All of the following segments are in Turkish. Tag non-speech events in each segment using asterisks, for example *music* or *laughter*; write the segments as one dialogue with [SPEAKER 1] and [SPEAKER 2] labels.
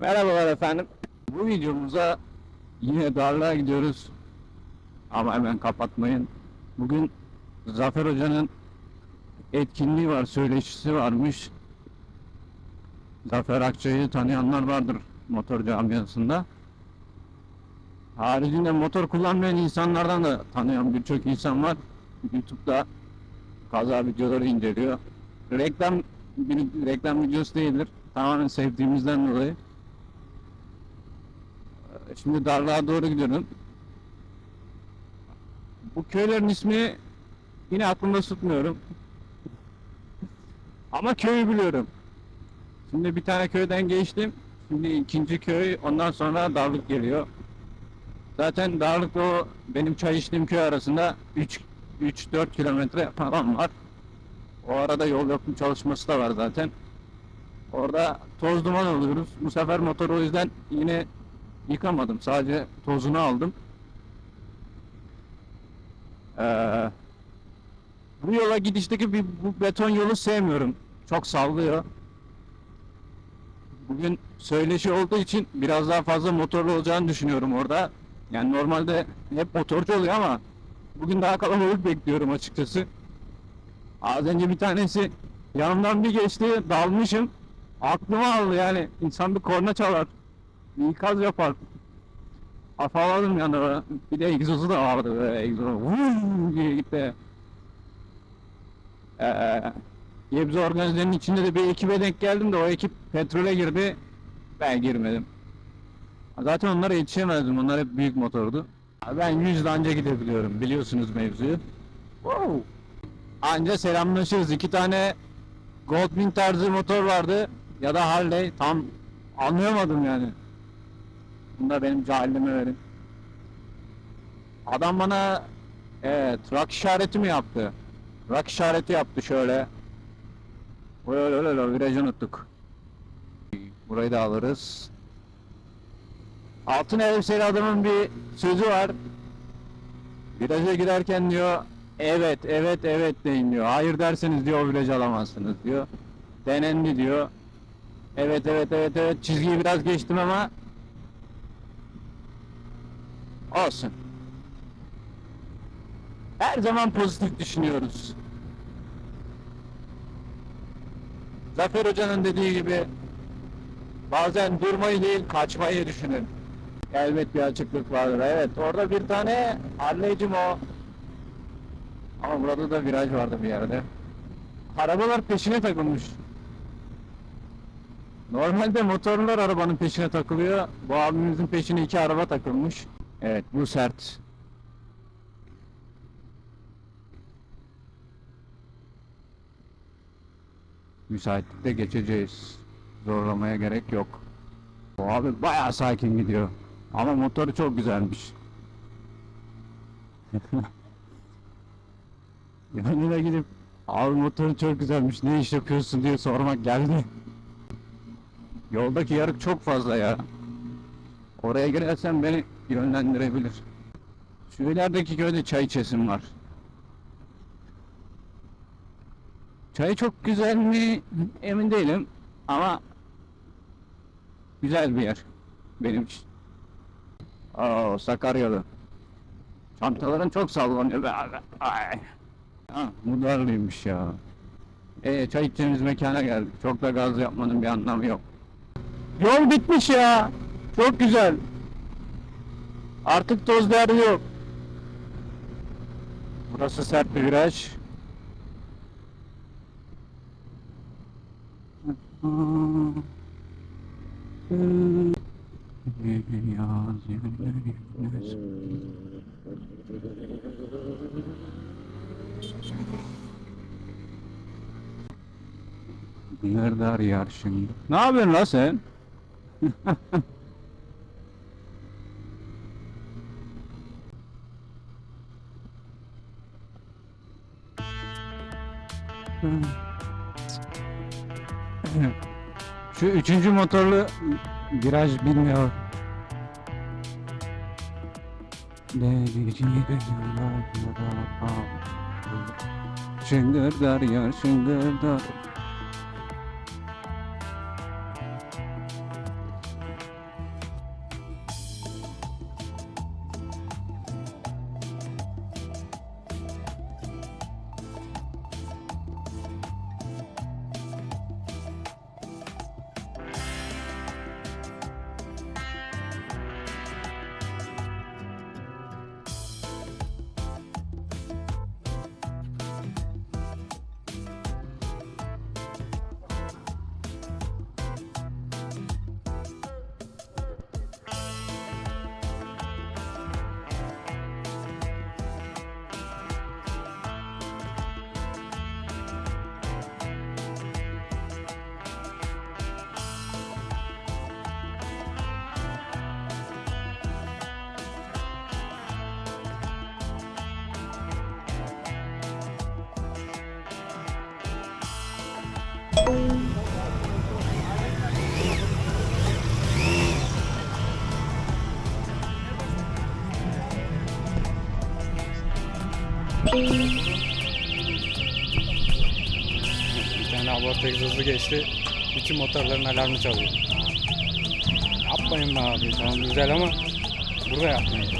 [SPEAKER 1] Merhabalar efendim. Bu videomuza yine darlığa gidiyoruz. Ama hemen kapatmayın. Bugün Zafer Hoca'nın etkinliği var, söyleşisi varmış. Zafer Akçay'ı tanıyanlar vardır motor camiasında. Haricinde motor kullanmayan insanlardan da tanıyan birçok insan var. YouTube'da kaza videoları inceliyor. Reklam bir reklam videosu değildir. Tamamen sevdiğimizden dolayı. Ee, Şimdi Darlığa doğru gidiyorum. Bu köylerin ismi yine aklımda tutmuyorum. Ama köyü biliyorum. Şimdi bir tane köyden geçtim. Şimdi ikinci köy, ondan sonra Darlık geliyor. Zaten Darlık'la o benim çay içtiğim köy arasında 3 3-4 kilometre falan var. O arada yol yapım çalışması da var zaten. Orada toz duman alıyoruz. Bu sefer motoru o yüzden yine yıkamadım. Sadece tozunu aldım. Ee, bu yola gidişteki bir bu beton yolu sevmiyorum. Çok sallıyor. Bugün söyleşi olduğu için biraz daha fazla motorlu olacağını düşünüyorum orada. Yani normalde hep motorcu oluyor ama bugün daha kalabalık bekliyorum açıkçası. Az önce bir tanesi yanımdan bir geçti dalmışım. Aklıma aldı yani insan bir korna çalar. İkaz yapar. Afalladım yanına. Bir de egzozu da vardı böyle egzozu. Vuuu diye gitti. Ee, Gebze organizenin içinde de bir ekibe denk geldim de o ekip petrole girdi. Ben girmedim. Zaten onlara yetişemezdim. Onlar hep büyük motordu. Ben 100 anca gidebiliyorum. Biliyorsunuz mevzuyu. Wow. Anca selamlaşırız. İki tane Goldwing tarzı motor vardı. Ya da Harley. Tam anlayamadım yani. Bunu da benim cahilime verin. Adam bana evet, rock işareti mi yaptı? Rock işareti yaptı şöyle. Öyle öyle öyle virajı unuttuk. Burayı da alırız. Altın elbiseli adamın bir sözü var. Viraja girerken diyor evet evet evet deyin diyor. Hayır derseniz diyor o virajı alamazsınız diyor. Denendi diyor. Evet evet evet evet çizgiyi biraz geçtim ama olsun. Her zaman pozitif düşünüyoruz. Zafer Hoca'nın dediği gibi bazen durmayı değil kaçmayı düşünün. Elbet bir açıklık vardır. Evet orada bir tane Harley'cim o. Ama burada da viraj vardı bir yerde. Arabalar peşine takılmış. Normalde motorlular arabanın peşine takılıyor. Bu abimizin peşine iki araba takılmış. Evet bu sert. Müsaitlikte geçeceğiz. Zorlamaya gerek yok. Bu abi bayağı sakin gidiyor. Ama motoru çok güzelmiş. *laughs* Yanına gidip abi motorun çok güzelmiş ne iş yapıyorsun diye sormak geldi. Yoldaki yarık çok fazla ya. Oraya girersen beni yönlendirebilir. Şu ilerideki köyde çay içesim var. Çay çok güzel mi emin değilim ama güzel bir yer benim için. Oo Sakaryalı. Çantaların çok sallanıyor be abi. Ay. Ha, Mudarlıymış ya. E çay içeceğimiz mekana geldik. Çok da gaz yapmanın bir anlamı yok. Yol bitmiş ya. Çok güzel. Artık toz değeri yok. Burası sert bir viraj. Nerede arıyor şimdi? Ne yapıyorsun la sen? *laughs* Şu üçüncü motorlu viraj bilmiyor. Şıngırdar ya şıngırdar
[SPEAKER 2] Abortu egzozu geçti. Bütün motorların alarmı çalıyor. Yapmayın be abi. Tamam güzel ama burada yapmayın.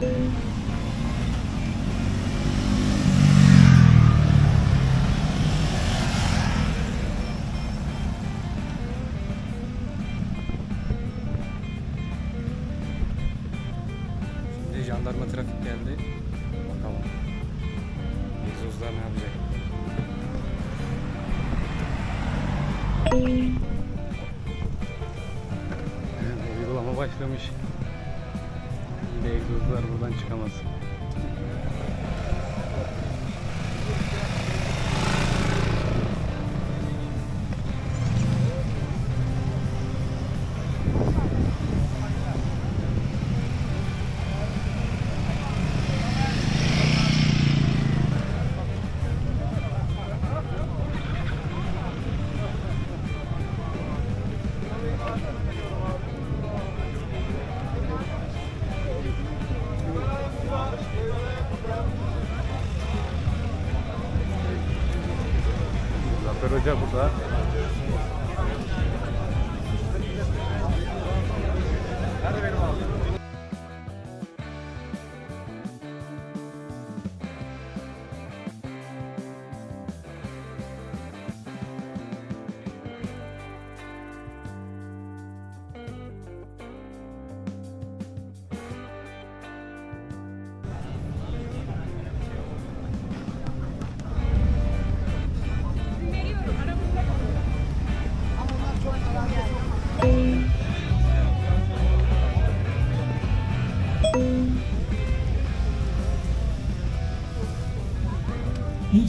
[SPEAKER 2] Şimdi Zafer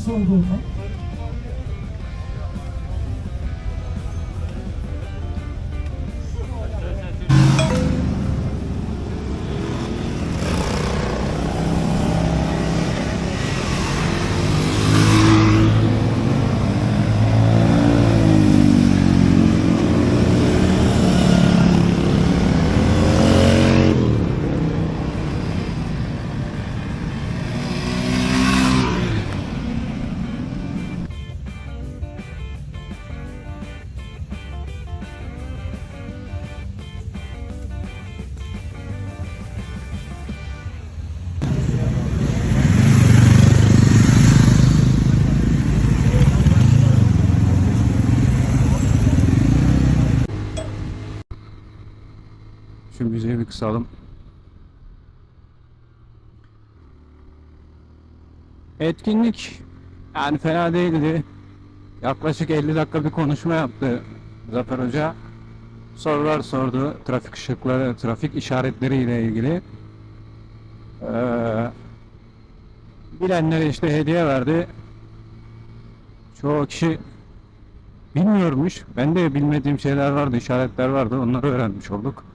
[SPEAKER 2] Hoca burada.
[SPEAKER 3] İlk sorduğumda
[SPEAKER 1] Şu kısalım. Etkinlik yani fena değildi. Yaklaşık 50 dakika bir konuşma yaptı Zafer Hoca. Sorular sordu trafik ışıkları, trafik işaretleri ile ilgili. Ee, bilenlere işte hediye verdi. Çoğu kişi bilmiyormuş. Ben de bilmediğim şeyler vardı, işaretler vardı. Onları öğrenmiş olduk.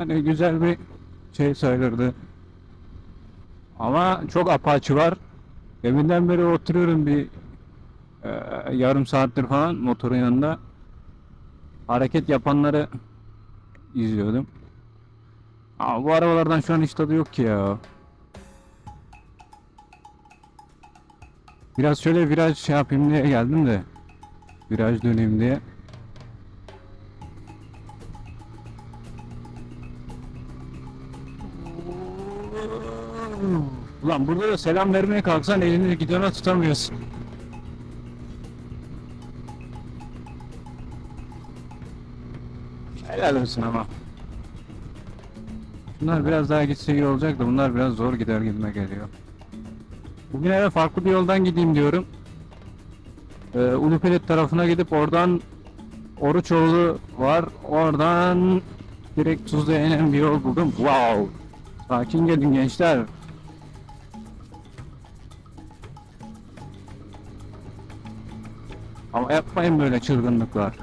[SPEAKER 1] Yani güzel bir şey söylerdi. Ama çok apaçı var. Deminden beri oturuyorum bir e, yarım saattir falan motorun yanında. Hareket yapanları izliyordum. Ama bu arabalardan şu an hiç tadı yok ki ya. Biraz şöyle viraj şey yapayım diye geldim de. Viraj döneyim diye. Ulan burada da selam vermeye kalksan elini gidona tutamıyorsun. Helal olsun ama. Bunlar biraz daha gitse iyi olacak da bunlar biraz zor gider gibime geliyor. Bugün eve farklı bir yoldan gideyim diyorum. Ee, Ulupelit tarafına gidip oradan Oruçoğlu var. Oradan direkt Tuzla'ya inen bir yol buldum. Wow! Sakin gelin gençler. Ama yapmayın böyle çılgınlıklar.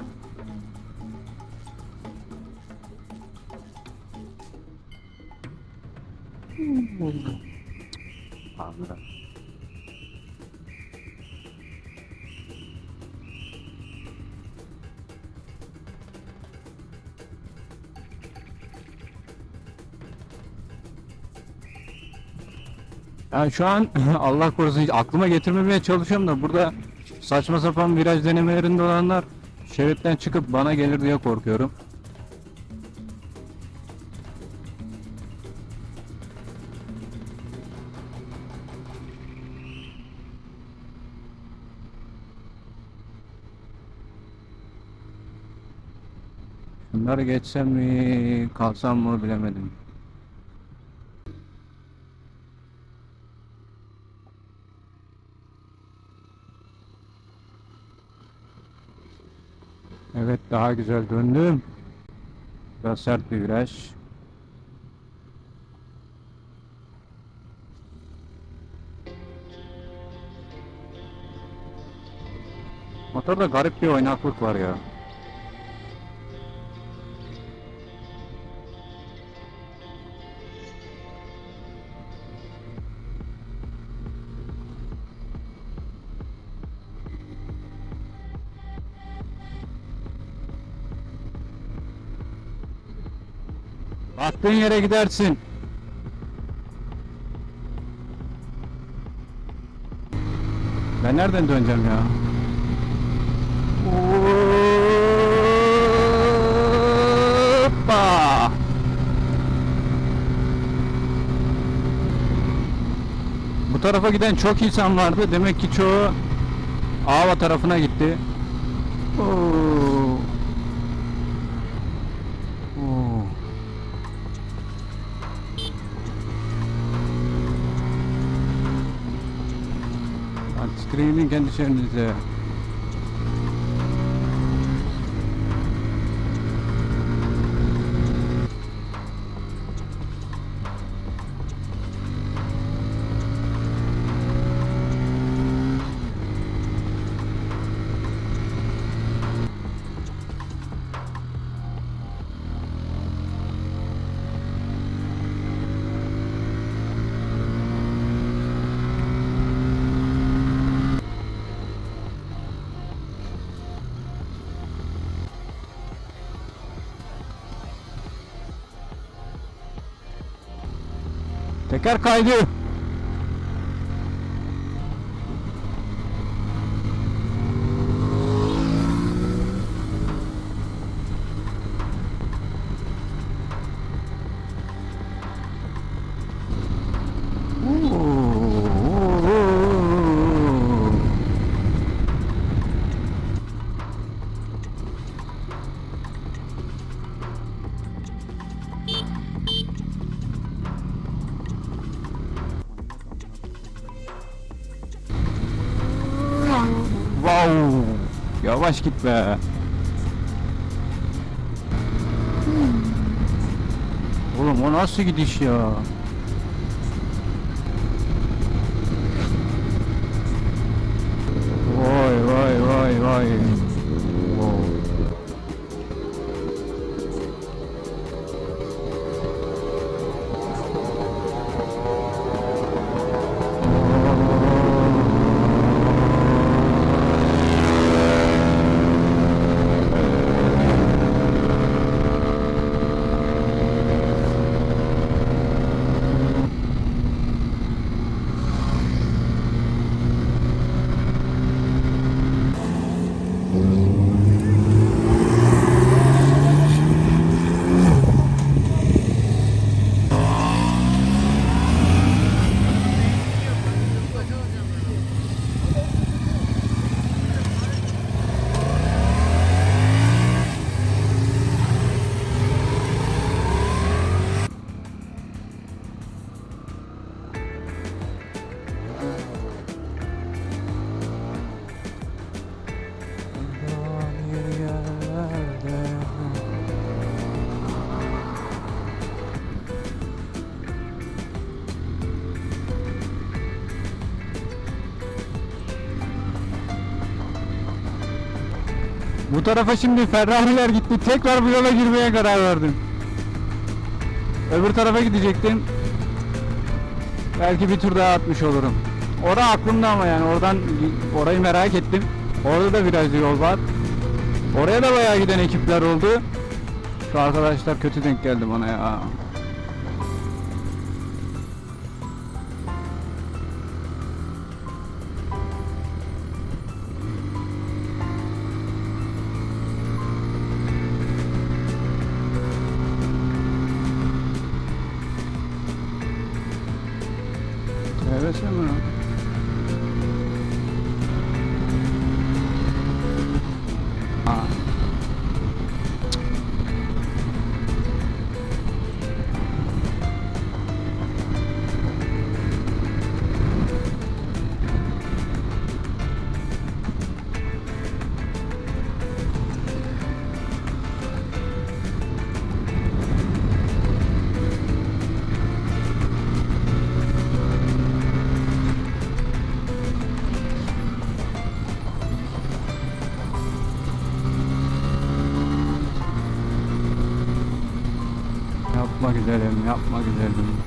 [SPEAKER 1] Anladım. Yani şu an *laughs* Allah korusun aklıma getirmemeye çalışıyorum da burada saçma sapan viraj denemelerinde olanlar şeritten çıkıp bana gelir diye korkuyorum. Şunları geçsem mi, kalsam mı bilemedim. Evet daha güzel döndüm. Biraz sert bir viraj. Motorda garip bir oynaklık var ya. Baktığın yere gidersin. Ben nereden döneceğim ya? Hoppa! Bu tarafa giden çok insan vardı. Demek ki çoğu Ava tarafına gitti. Oo. Hadi screen'in Dikkat kaydı. Yavaş git be. Oğlum o nasıl gidiş ya? Bu tarafa şimdi Ferrari'ler gitti. Tekrar bu yola girmeye karar verdim. Öbür tarafa gidecektim. Belki bir tur daha atmış olurum. Ora aklımda ama yani oradan orayı merak ettim. Orada da virajlı yol var. Oraya da bayağı giden ekipler oldu. Şu arkadaşlar kötü denk geldi bana ya. Güzelim, yapma güzelim.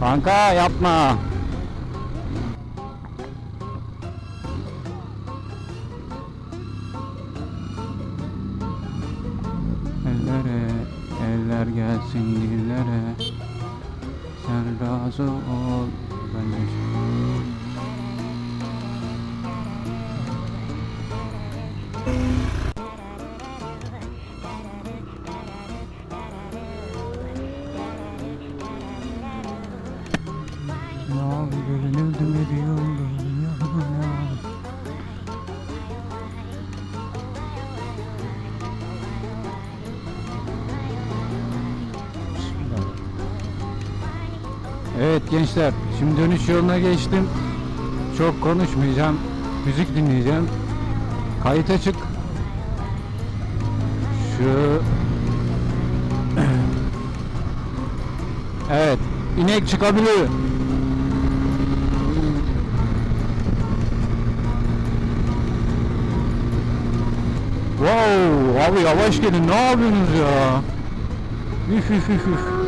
[SPEAKER 1] Kanka yapma. Evet gençler, şimdi dönüş yoluna geçtim. Çok konuşmayacağım, müzik dinleyeceğim. Kayıt açık. Şu... *clears throat* Evet, inek çıkabiliyor. Wow, abi yavaş gelin, ne yapıyorsunuz ya? Üf üf üf üf.